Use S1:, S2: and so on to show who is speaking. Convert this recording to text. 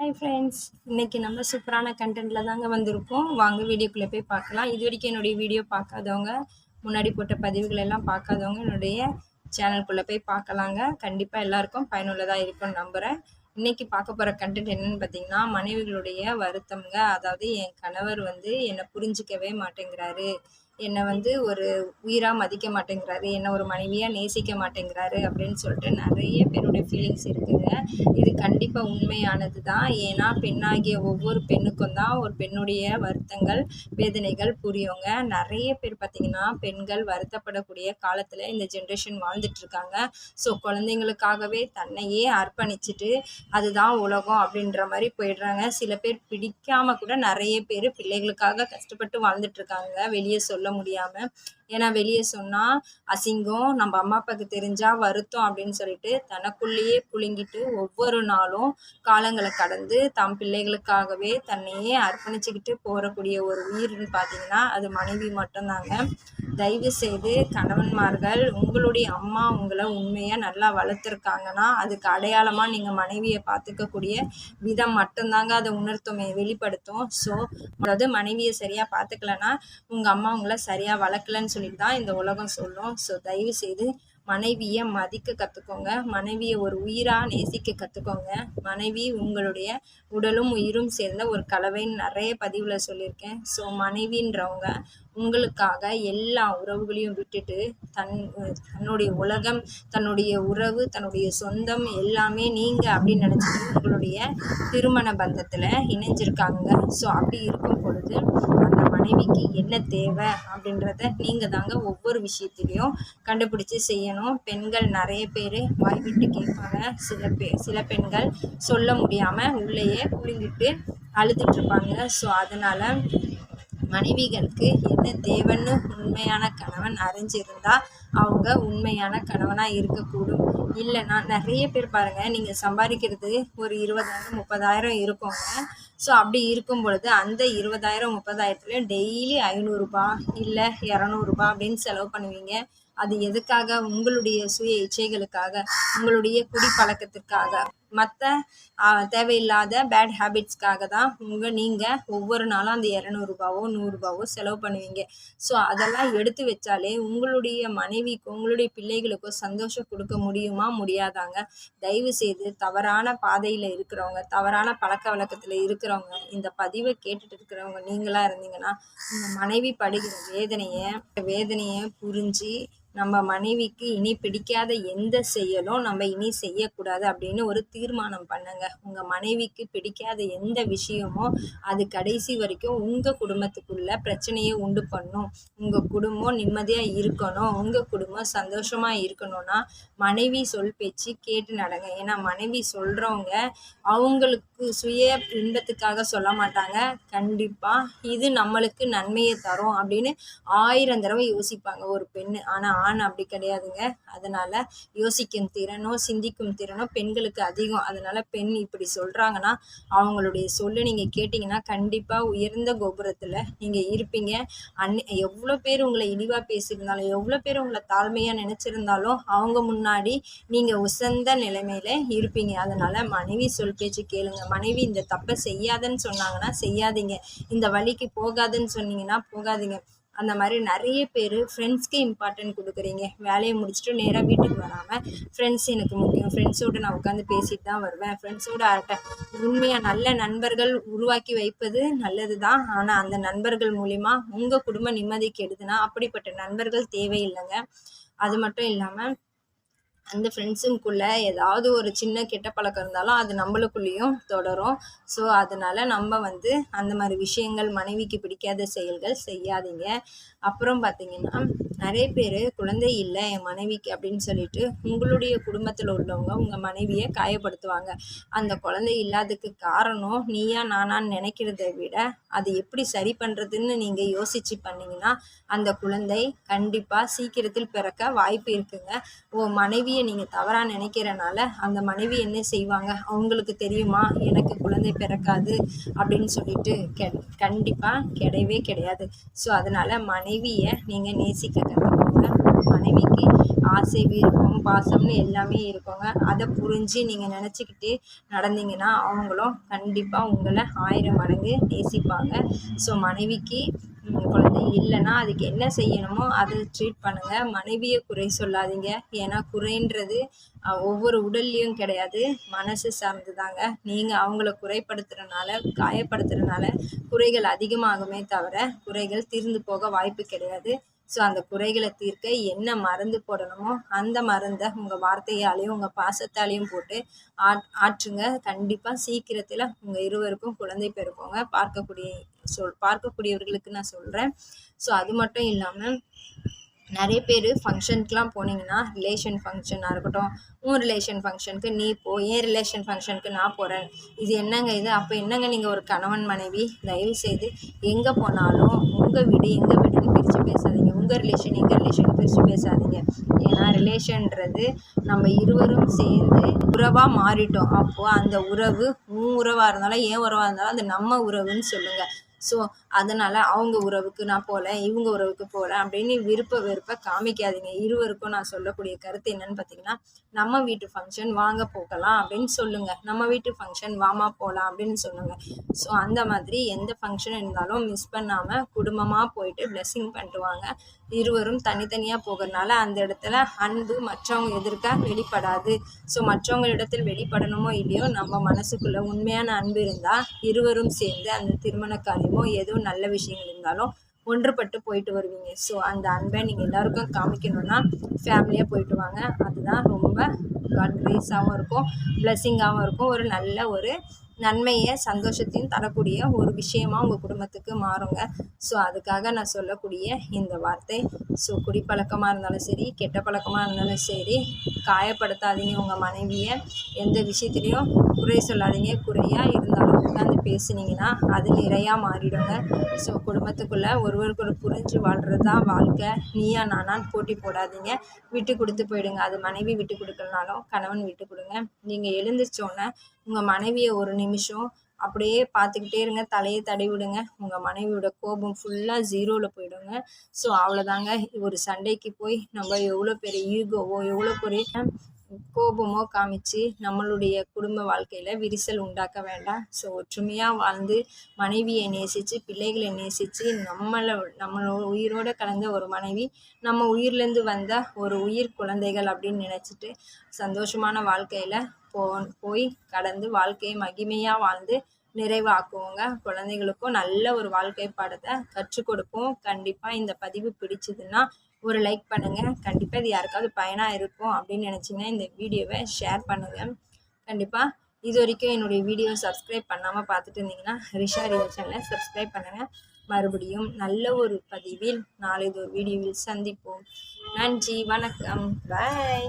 S1: Hi friends இன்னைக்கு நம்ம சூப்பரான கண்டென்ட்டில் தாங்க வந்திருக்கோம். வாங்க வீடியோக்குள்ளே போய் பார்க்கலாம். இது வரைக்கும் என்னுடைய வீடியோ பார்க்காதவங்க முன்னாடி போட்ட பதிவுகள் எல்லாம் பார்க்காதவங்க என்னுடைய சேனல்குள்ளே போய் பார்க்கலாங்க. கண்டிப்பாக எல்லாருக்கும் பயனுள்ளதாக இருக்கும்னு நம்புகிறேன் இன்னைக்கு பார்க்க போகிற கண்டென்ட் என்னன்னு பார்த்தீங்கன்னா மனைவிகளுடைய வருத்தம்ங்க. அதாவது என் கணவர் வந்து என்னை புரிஞ்சிக்கவே மாட்டேங்கிறாரு. என்னை வந்து ஒரு உயிராக மதிக்க மாட்டேங்கிறாரு. என்னை ஒரு மனைவியாக நேசிக்க மாட்டேங்கிறாரு அப்படின்னு சொல்லிட்டு நிறைய பேருடைய ஃபீலிங்ஸ் இருக்குதுங்க இது கண்டிப்பாக உண்மையானது தான் ஏன்னா பெண்ணாகிய ஒவ்வொரு பெண்ணுக்கும் தான் ஒரு பெண்ணுடைய வருத்தங்கள் வேதனைகள் புரியுங்க. நிறைய பேர் பார்த்திங்கன்னா பெண்கள் வருத்தப்படக்கூடிய காலத்தில் இந்த ஜென்ரேஷன் வாழ்ந்துட்டுருக்காங்க ஸோ குழந்தைங்களுக்காகவே தன்னையே அர்ப்பணிச்சுட்டு அதுதான் உலகம் அப்படின்ற மாதிரி போயிடுறாங்க. சில பேர் பிடிக்காம கூட நிறைய பேர் பிள்ளைகளுக்காக கஷ்டப்பட்டு வாழ்ந்துட்டுருக்காங்க வெளியே சொல்ல முடியாம ஏன்னா வெளியே சொன்னால் அசிங்கம் நம்ம அம்மா அப்பாவுக்கு தெரிஞ்சால் வருத்தம் அப்படின்னு சொல்லிட்டு தனக்குள்ளேயே புழுங்கிட்டு ஒவ்வொரு நாளும் காலங்களை கடந்து தம் பிள்ளைகளுக்காகவே தன்னையே அர்ப்பணிச்சுக்கிட்டு போகக்கூடிய ஒரு உயிர்னு பார்த்தீங்கன்னா அது மனைவி மட்டும்தாங்க. தயவு செய்து கணவன்மார்கள் உங்களுடைய அம்மா உங்களை உண்மையாக நல்லா வளர்த்துருக்காங்கன்னா அதுக்கு அடையாளமாக நீங்கள் மனைவியை பார்த்துக்கக்கூடிய விதம் மட்டும்தாங்க அதை உணர்த்துமே வெளிப்படுத்தும். ஸோ அதாவது மனைவியை சரியாக பார்த்துக்கலன்னா உங்கள் அம்மா உங்களை சரியாக வளர்க்கலன்னு சொல்லி சொல்லிட்டு தான் இந்த உலகம் சொல்லும். ஸோ தயவு செய்து மனைவியை மதிக்க கற்றுக்கோங்க மனைவியை ஒரு உயிராக நேசிக்க கற்றுக்கோங்க மனைவி உங்களுடைய உடலும் உயிரும் சேர்ந்த ஒரு கலவைன்னு நிறைய பதிவில் சொல்லியிருக்கேன். ஸோ மனைவின்றவங்க உங்களுக்காக எல்லா உறவுகளையும் விட்டுட்டு தன் தன்னுடைய உலகம் தன்னுடைய உறவு தன்னுடைய சொந்தம் எல்லாமே நீங்கள் அப்படின்னு நினச்சிட்டு உங்களுடைய திருமண பந்தத்தில் இணைஞ்சிருக்காங்க. ஸோ அப்படி இருக்கும் பொழுது அந்த மனைவிக்கு என்ன தேவை அப்படின்றத நீங்கள் தாங்க ஒவ்வொரு விஷயத்துலையும் கண்டுபிடிச்சி செய்யணும். பெண்கள் நிறைய பேர் வாய் விட்டு கேட்பாங்க. சில பே சில பெண்கள் சொல்ல முடியாமல் உள்ளேயே குளிந்துட்டு அழுதுட்டு இருப்பாங்க. ஸோ அதனால் மனைவிகளுக்கு என்ன தேவைன்னு உண்மையான கணவன் அறிஞ்சிருந்தா அவங்க உண்மையான கணவனாக இருக்கக்கூடும். இல்லைன்னா நிறைய பேர் பாருங்கள் நீங்கள் சம்பாதிக்கிறது ஒரு இருபதாயிரம் முப்பதாயிரம் இருக்குங்க. ஸோ அப்படி இருக்கும் பொழுது அந்த இருபதாயிரம் முப்பதாயிரத்துலேயும் டெய்லி ஐநூறுரூபா இல்லை இரநூறுபா அப்படின்னு செலவு பண்ணுவீங்க. அது எதுக்காக? உங்களுடைய சுய இச்சைகளுக்காக உங்களுடைய குடிப்பழக்கத்திற்காக மற்ற தேவையில்லாத பேட் ஹேபிட்ஸ்க்காக தான் உங்கள் நீங்கள் ஒவ்வொரு நாளும் அந்த இரநூறுபாவோ நூறுரூபாவோ செலவு பண்ணுவீங்க. ஸோ அதெல்லாம் எடுத்து வச்சாலே உங்களுடைய மனைவிக்கும் உங்களுடைய பிள்ளைகளுக்கும் சந்தோஷம் கொடுக்க முடியுமா? முடியாதாங்க. தயவு செய்து தவறான பாதையில் இருக்கிறவங்க தவறான பழக்க வழக்கத்தில் இருக்கிறவங்க இந்த பதிவை கேட்டுட்டு இருக்கிறவங்க நீங்களாக இருந்தீங்கன்னா உங்கள் மனைவி படுகிற வேதனையை வேதனையை புரிஞ்சு நம்ம மனைவிக்கு இனி பிடிக்காத எந்த செயலும் நம்ம இனி செய்யக்கூடாது அப்படின்னு ஒரு தீர்மானம் பண்ணுங்க. உங்கள் மனைவிக்கு பிடிக்காத எந்த விஷயமோ அது கடைசி வரைக்கும் உங்கள் குடும்பத்துக்குள்ள பிரச்சனையை உண்டு பண்ணும். உங்கள் குடும்பம் நிம்மதியாக இருக்கணும். உங்கள் குடும்பம் சந்தோஷமாக இருக்கணும்னா மனைவி சொல் பேச்சு கேட்டு நடங்க. ஏன்னா மனைவி சொல்கிறவங்க அவங்களுக்கு சுய இன்பத்துக்காக சொல்ல மாட்டாங்க. கண்டிப்பாக இது நம்மளுக்கு நன்மையை தரும் அப்படின்னு ஆயிரம் தடவை யோசிப்பாங்க ஒரு பெண் ஆனால் ஆண் அப்படி கிடையாதுங்க. அதனால் யோசிக்கும் திறனோ சிந்திக்கும் திறனோ பெண்களுக்கு அதிகம். அதனால் பெண் இப்படி சொல்கிறாங்கன்னா அவங்களுடைய சொல்லு நீங்கள் கேட்டிங்கன்னா கண்டிப்பாக உயர்ந்த கோபுரத்தில் நீங்கள் இருப்பீங்க. அன் எவ்வளோ பேர் உங்களை இழிவாக பேசியிருந்தாலும் எவ்வளோ பேர் உங்களை தாழ்மையாக நினச்சிருந்தாலும் அவங்க முன்னாடி நீங்கள் உசந்த நிலைமையில இருப்பீங்க. அதனால் மனைவி சொல் பேச்சு கேளுங்க. மனைவி இந்த தப்பை செய்யாதன்னு சொன்னாங்கன்னா செய்யாதீங்க. இந்த வழிக்கு போகாதுன்னு சொன்னீங்கன்னா போகாதீங்க. அந்த மாதிரி நிறைய பேர் ஃப்ரெண்ட்ஸ்க்கு இம்பார்ட்டன்ட் கொடுக்குறீங்க. வேலையை முடிச்சுட்டு நேராக வீட்டுக்கு வராமல் ஃப்ரெண்ட்ஸ் எனக்கு முக்கியம். ஃப்ரெண்ட்ஸோடு நான் உட்காந்து பேசிட்டு தான் வருவேன். ஃப்ரெண்ட்ஸோடு அரட்டை உண்மையாக நல்ல நண்பர்கள் உருவாக்கி வைப்பது நல்லது தான் ஆனால் அந்த நண்பர்கள் மூலிமா உங்கள் குடும்ப நிம்மதி கெடுதுன்னா அப்படிப்பட்ட நண்பர்கள் தேவையில்லைங்க. அது மட்டும் இல்லாமல் அந்த ஃப்ரெண்ட்ஸுக்குள்ளே ஏதாவது ஒரு சின்ன கெட்ட பழக்கம் இருந்தாலும் அது நம்மளுக்குள்ளேயும் தொடரும். ஸோ அதனால் நம்ம வந்து அந்த மாதிரி விஷயங்கள் மனைவிக்கு பிடிக்காத செயல்கள் செய்யாதீங்க. அப்புறம் பார்த்திங்கன்னா நிறைய பேர் குழந்தை இல்லை என் மனைவிக்கு அப்படின்னு சொல்லிட்டு உங்களுடைய குடும்பத்தில் உள்ளவங்க உங்கள் மனைவியை காயப்படுத்துவாங்க. அந்த குழந்தை இல்லாததுக்கு காரணம் நீயா நானான்னு நினைக்கிறத விட அது எப்படி சரி பண்ணுறதுன்னு நீங்கள் யோசித்து பண்ணிங்கன்னா அந்த குழந்தை கண்டிப்பாக சீக்கிரத்தில் பிறக்க வாய்ப்பு இருக்குங்க. ஓ மனைவியை மனைவியை நீங்கள் தவறாக நினைக்கிறனால அந்த மனைவி என்ன செய்வாங்க? அவங்களுக்கு தெரியுமா? எனக்கு குழந்தை பிறக்காது அப்படின்னு சொல்லிட்டு கெ கண்டிப்பாக கிடையவே கிடையாது. ஸோ அதனால் மனைவியை நீங்கள் நேசிக்க கற்றுக்கோங்க மனைவிக்கு ஆசை விருப்பம் பாசம்னு எல்லாமே இருக்கோங்க. அதை புரிஞ்சு நீங்கள் நினச்சிக்கிட்டு நடந்தீங்கன்னா அவங்களும் கண்டிப்பாக உங்களை ஆயிரம் மடங்கு நேசிப்பாங்க. ஸோ மனைவிக்கு குழந்தை இல்லைன்னா அதுக்கு என்ன செய்யணுமோ அதை ட்ரீட் பண்ணுங்கள் மனைவியை குறை சொல்லாதீங்க. ஏன்னா குறைன்றது ஒவ்வொரு உடல்லையும் கிடையாது. மனசு சார்ந்து தாங்க நீங்கள் அவங்கள குறைப்படுத்துகிறனால காயப்படுத்துகிறனால குறைகள் அதிகமாகுமே தவிர குறைகள் தீர்ந்து போக வாய்ப்பு கிடையாது. ஸோ அந்த குறைகளை தீர்க்க என்ன மருந்து போடணுமோ அந்த மருந்தை உங்கள் வார்த்தையாலையும் உங்கள் பாசத்தாலையும் போட்டு ஆட் ஆற்றுங்க. கண்டிப்பாக சீக்கிரத்தில் உங்கள் இருவருக்கும் குழந்தை பெருக்கோங்க பார்க்கக்கூடிய சொல் பார்க்கக்கூடியவர்களுக்கு நான் சொல்கிறேன் ஸோ அது மட்டும் இல்லாமல் நிறைய பேர் ஃபங்க்ஷனுக்குலாம் போனீங்கன்னா ரிலேஷன் ஃபங்க்ஷனாக இருக்கட்டும் உன் ரிலேஷன் ஃபங்க்ஷனுக்கு நீ போ என் ரிலேஷன் ஃபங்க்ஷனுக்கு நான் போகிறேன் இது என்னங்க இது? அப்போ என்னங்க நீங்கள் ஒரு கணவன் மனைவி தயவு செய்து எங்கே போனாலும் உங்கள் வீடு எங்கள் வீடுன்னு பிரித்து பேசாதீங்க. உங்கள் ரிலேஷன் எங்கள் ரிலேஷன் பிரித்து பேசாதீங்க. ஏன்னா ரிலேஷன்றது நம்ம இருவரும் சேர்ந்து உறவாக மாறிட்டோம். அப்போது அந்த உறவு உன் உறவாக இருந்தாலும் ஏன் உறவாக இருந்தாலும் அது நம்ம உறவுன்னு சொல்லுங்கள் ஸோ அதனால் அவங்க உறவுக்கு நான் போகல இவங்க உறவுக்கு போகல அப்படின்னு விருப்ப வெறுப்ப காமிக்காதீங்க. இருவருக்கும் நான் சொல்லக்கூடிய கருத்து என்னன்னு பார்த்தீங்கன்னா நம்ம வீட்டு ஃபங்க்ஷன் வாங்க போகலாம் அப்படின்னு சொல்லுங்கள் நம்ம வீட்டு ஃபங்க்ஷன் வாமா போகலாம் அப்படின்னு சொல்லுங்கள் ஸோ அந்த மாதிரி எந்த ஃபங்க்ஷன் இருந்தாலும் மிஸ் பண்ணாமல் குடும்பமாக போயிட்டு பிளெஸ்ஸிங் பண்ணிட்டு வாங்க. இருவரும் தனித்தனியாக போகிறனால அந்த இடத்துல அன்பு மற்றவங்க எதிர்க்க வெளிப்படாது. ஸோ மற்றவங்களிடத்தில் வெளிப்படணுமோ இல்லையோ நம்ம மனசுக்குள்ளே உண்மையான அன்பு இருந்தால் இருவரும் சேர்ந்து அந்த திருமண காரியமோ ஏதோ நல்ல விஷயங்கள் இருந்தாலும் ஒன்றுபட்டு போயிட்டு வருவீங்க. ஸோ அந்த அன்பை நீங்கள் எல்லாருக்கும் காமிக்கணுன்னா ஃபேமிலியாக போயிட்டு வாங்க. அதுதான் ரொம்ப காட் கிரேஸாகவும் இருக்கும் ப்ளெஸ்ஸிங்காகவும் இருக்கும். ஒரு நல்ல ஒரு நன்மையை சந்தோஷத்தையும் தரக்கூடிய ஒரு விஷயமா உங்கள் குடும்பத்துக்கு மாறுங்க. ஸோ அதுக்காக நான் சொல்லக்கூடிய இந்த வார்த்தை. ஸோ குடிப்பழக்கமாக இருந்தாலும் சரி கெட்ட பழக்கமாக இருந்தாலும் சரி காயப்படுத்தாதீங்க உங்கள் மனைவியை. எந்த விஷயத்துலையும் குறை சொல்லாதீங்க. குறையாக இருந்தாலும் உட்காந்து பேசுனீங்கன்னா அது நிறையா மாறிடுங்க. ஸோ குடும்பத்துக்குள்ளே ஒருவருக்கொரு புரிஞ்சு வாழ்கிறது தான் வாழ்க்கை. நீயா நானான்னு போட்டி போடாதீங்க. விட்டு கொடுத்து போயிடுங்க. அது மனைவி விட்டு கொடுக்கலனாலும் கணவன் விட்டு கொடுங்க. நீங்கள் எழுந்திரிச்சோன்னே உங்கள் மனைவியை ஒரு நிமிஷம் அப்படியே பார்த்துக்கிட்டே இருங்க. தலையை தடவி விடுங்க. உங்கள் மனைவியோட கோபம் ஃபுல்லாக ஜீரோவில் போயிடுங்க. ஸோ அவ்வளோதாங்க ஒரு சண்டைக்கு போய் நம்ம எவ்வளோ பெரிய ஈகோவோ எவ்வளோ பெரிய கோபமோ காமிச்சு நம்மளுடைய குடும்ப வாழ்க்கையில் விரிசல் உண்டாக்க வேண்டாம். ஸோ ஒற்றுமையாக வாழ்ந்து மனைவியை நேசித்து பிள்ளைகளை நேசித்து நம்மளை நம்மளோட உயிரோடு கலந்த ஒரு மனைவி நம்ம உயிர்லேருந்து வந்த ஒரு உயிர் குழந்தைகள் அப்படின்னு நினச்சிட்டு சந்தோஷமான வாழ்க்கையில் போ போய் கடந்து வாழ்க்கையை மகிமையாக வாழ்ந்து நிறைவாக்குவோங்க. குழந்தைகளுக்கும் நல்ல ஒரு வாழ்க்கை பாடத்தை கற்றுக் கொடுப்போம். கண்டிப்பாக இந்த பதிவு பிடிச்சதுன்னா ஒரு லைக் பண்ணுங்கள் கண்டிப்பாக இது யாருக்காவது பயனாக இருக்கும் அப்படின்னு நினச்சிங்கன்னா இந்த வீடியோவை ஷேர் பண்ணுங்கள் கண்டிப்பாக இது வரைக்கும் என்னுடைய வீடியோ சப்ஸ்கிரைப் பண்ணாமல் பார்த்துட்டு இருந்தீங்கன்னா ரிஷா ரியோ சேனலை சப்ஸ்கிரைப் பண்ணுங்கள் மறுபடியும் நல்ல ஒரு பதிவில் நாளைது ஒரு வீடியோவில் சந்திப்போம். நன்றி வணக்கம். பாய்